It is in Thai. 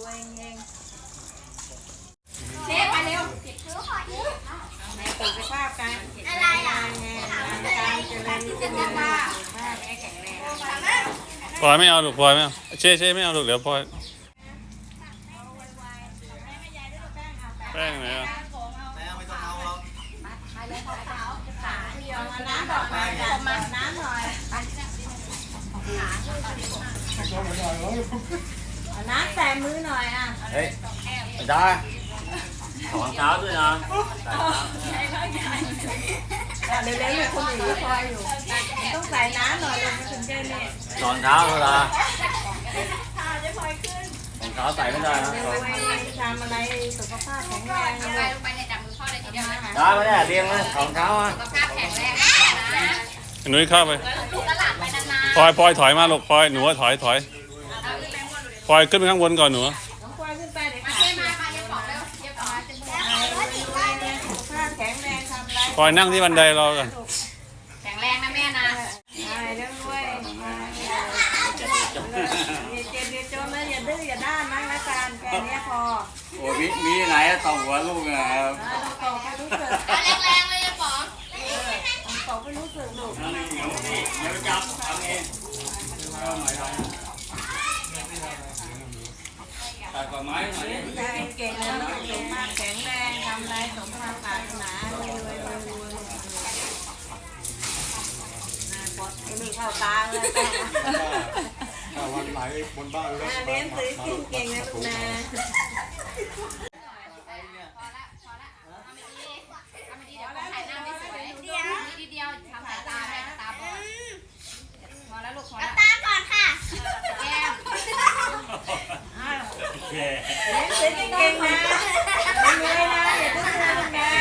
ตัวเองเองเชฟไปเร็วแม่ตื่นไปภาพกันอะไรอะแม่การเจริญสุขภาพภาพแม่แข็งแรงพลอยไม่เอาลูกปล่อยไม่เอาเช่เช่ไม่เอาลูกเดี๋ยวปล่อยแป้งไหนอะน้ำหน่อย น้ำแตะมือหน่อยอะเฮ้ยจ้าถอนเท้าด้วยนะเร็วๆลูกคนอื่นก็คอยอยู่มันต้องใส่น้ำหน่อยลงมาถึงจะเนี่ยถอนเท้าเวลาถอนเท้าใส่ไม่ได้นะเร็วๆทำอะไรสุขภาพแข็งแรงเลยลงไปในจับมือพ่อเลยทีเดียวนะคะได้ไม่ได้เรียงเลยถอนเท้าอะสุขภาพแข็งแรงนะหนุ่ยเข้าไปลูกกระหลาดไปนานพลอยพลอยถอยมาลูกพลอยหนูว่าถอยถอย พลอยขึ้นไปข้างบนก่อนหนูน้องควายขึ้นไปเด็กมาเมามาเย็บของแล้วเย็บของมาจะดูสุขภาพแข็งแรงทำไรปล่อยนั่งที่บันไดรอกันแข็งแรงนะแม่นะได้เร็วด้วยอย่าเจ็บอย่าจนนะอย่าดื้ออย่าด้านนะละกันแค่นี้พอโอ้มีมีไหนต่อหัวลูกอะต้องตอกให้รู้สึกแรงๆเลยเย็บของต้องตอกให้รู้สึกลูกเดี๋ยวจับทำเองตัดกว่า ไม้หน่อยเก่งแล้วสุขภากแข็งแรงทำอะไรสมความปรารถนาเลยเลยเลยปดไอ้นี่เข้าตาเลยวันไหนบนบ้านเล้วเรียนสื่อกินเก่งนะลูกนะ เก่งนะเหนื่อยนะอย่าเพิ่งทนะ